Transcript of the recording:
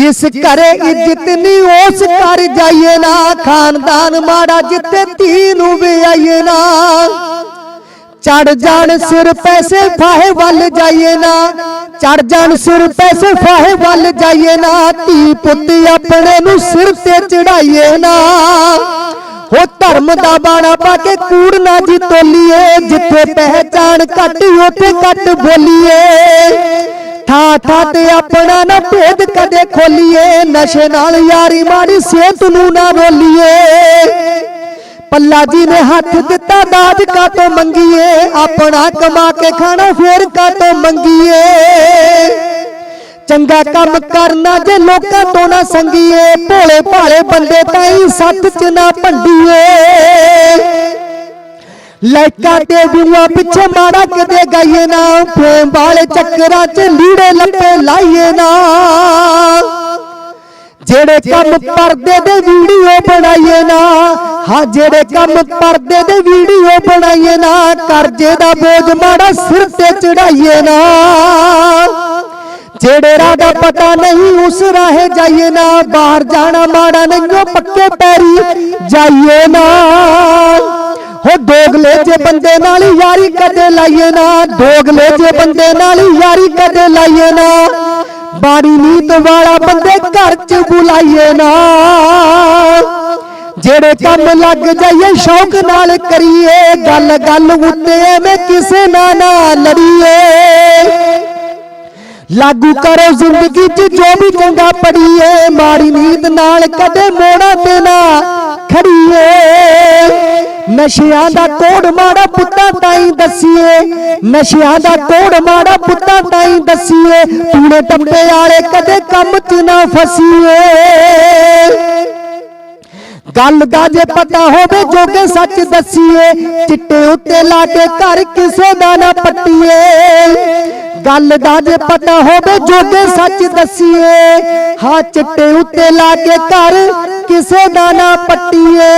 ਜਿਸ ਘਰੇ ਇੱਜ਼ਤ ਨਹੀਂ ਉਸ ਘਰ ਜਾਈਏ ਨਾ। ਖਾਨਦਾਨ ਮਾੜਾ ਜਿੱਥੇ ਧੀ ਨੂੰ ਵਿਆਈਏ ਨਾ ਚੜ ਜਾਣ ਸਿਰ ਪੈਸੇ ਫਾਹੇ ਵੱਲ ਜਾਈਏ ਨਾ। ਚੜ ਜਾਣ ਸਿਰ ਪੈਸੇ ਫਾਹੇ ਵੱਲ ਜਾਈਏ ਨਾ। ਧੀ ਪੁੱਤ ਆਪਣੇ ਨੂੰ ਸਿਰ ਤੇ ਚੜਾਈਏ ਨਾ। ਹੋ ਧਰਮ ਦਾ ਬਾਣਾ ਪਾ ਕੇ ਕੂੜ ਨਾ ਜੀ ਤੋਲੀਏ। ਜਿੱਥੇ ਪਹਿਚਾਨ ਘੱਟ ਉੱਥੇ ਘੱਟ ਬੋਲੀਏ। ਥਾ ਆਪਣਾ ਨਾ ਭੇਦ ਕਦੇ ਖੋਲੀਏ। ਨਸ਼ੇ ਨਾਲ ਯਾਰੀ ਮਾੜੀ ਸਿਹਤ ਨੂੰ ਨਾ ਰੋਲੀਏ ਪੱਲਾ ਜੀ ਨੇ ਹੱਥ ਦਿੱਤਾ ਦਾਜ ਕਾ ਤੋਂ ਮੰਗੀਏ? ਆਪਣਾ ਕਮਾ ਕੇ ਖਾਣਾ ਫੇਰ ਕਾ ਤੋਂ ਮੰਗੀਏ? ਚੰਗਾ ਕੰਮ ਕਰਨਾ ਜੇ ਲੋਕਾਂ ਤੋਂ ਨਾ ਸੰਗੀਏ। ਭੋਲੇ ਭਾਲੇ ਬੰਦੇ ਤਾਂ ਹੀ ਸੱਤ ਚ ਨਾ ਭੰਡੀਏ। ਲਾਈਕਾਂ ਤੇ ਵਿਊਆਂ ਪਿੱਛੇ ਮਾੜਾ ਕਦੇ ਗਾਈਏ ਨਾ ਪ੍ਰੇਮ ਵਾਲੇ ਚੱਕਰਾਂ 'ਚ ਲੀੜੇ ਲੱਪੇ ਲਾਈਏ ਨਾ। ਜਿਹੜੇ ਕੰਮ ਪਰਦੇ ਦੇ ਵੀਡੀਓ ਬਣਾਈਏ ਨਾ, ਹਾਂ, ਜਿਹੜੇ ਕੰਮ ਪਰਦੇ ਦੇ ਵੀਡੀਓ ਬਣਾਈਏ ਨਾ, ਕਰਜ਼ੇ ਦਾ ਬੋਝ ਮਾੜਾ ਸਿਰ ਤੇ ਚੜਾਈਏ ਨਾ। ਜਿਹੜੇ ਰਾਹ ਦਾ ਪਤਾ ਨਹੀਂ, ਉਸ ਰਾਹੇ ਜਾਈਏ ਨਾ, ਬਾਹਰ ਜਾਣਾ ਮਾੜਾ ਨਹੀਂ, ਉਹ ਪੱਕੇ ਪੈਰੀ ਜਾਈਏ ਨਾ। ਬੰਦੇ ਨਾਲ ਯਾਰੀ ਕਦੇ ਲਾਈਏ ਨਾ। ਦੋਗਲੇ ਜੇ ਬੰਦੇ ਨਾਲ ਯਾਰੀ ਕਦੇ ਲਾਈਏ ਨਾ। ਬਾੜੀ ਨੀਤ ਵਾਲਾ ਬੰਦੇ ਘਰ ਚ ਬੁਲਾਈਏ ਨਾ। ਜਿਹੜੇ ਕੰਮ ਲੱਗ ਜਾਈਏ ਸ਼ੌਕ ਨਾਲ ਕਰੀਏ। ਗੱਲ ਗੱਲ ਉੱਤੇ ਐਵੇਂ ਕਿਸੇ ਨਾਲ ਨਾ ਲੜੀਏ। ਲਾਗੂ ਕਰੋ ਜ਼ਿੰਦਗੀ 'ਚ ਜੋ ਵੀ ਚੰਗਾ ਪੜੀਏ ਮਾੜੀ ਨੀਤ ਨਾਲ ਕਦੇ ਮੋੜਾ ਤੇ ਨਾ। ਖੜੀਏ। ਨਸ਼ਿਆਂ ਦਾ ਤੋੜ ਮਾੜਾ ਪੁੱਤਾਂ ਤਾਈ ਦੱਸੀਏ। ਨਸ਼ਿਆਂ ਦਾ ਤੋੜ ਮਾੜਾ ਪੁੱਤਾਂ ਤਾਈ ਦੱਸੀਏ। ਟੂਣੇ ਟੱਪੇ ਵਾਲੇ ਕਦੇ ਕੰਮ 'ਚ ਨਾ ਫਸੀਏ। ਗੱਲ ਦਾ ਜੇ ਪਤਾ ਹੋਵੇ, ਜੋਗੇ ਸੱਚ ਦੱਸੀਏ। ਚਿੱਟੇ ਉੱਤੇ ਲਾ ਕੇ ਘਰ ਕਿਸੇ ਦਾ ਨਾ ਪੱਟੀਏ। ਗੱਲ ਦਾ ਜੇ ਪਤਾ ਹੋਵੇ, ਜੋਗੇ ਸੱਚ ਦੱਸੀਏ। ਹਾਂ, ਚਿੱਟੇ ਉੱਤੇ ਲਾ ਕੇ ਘਰ ਕਿਸੇ ਦਾ ਨਾ ਪੱਟੀਏ।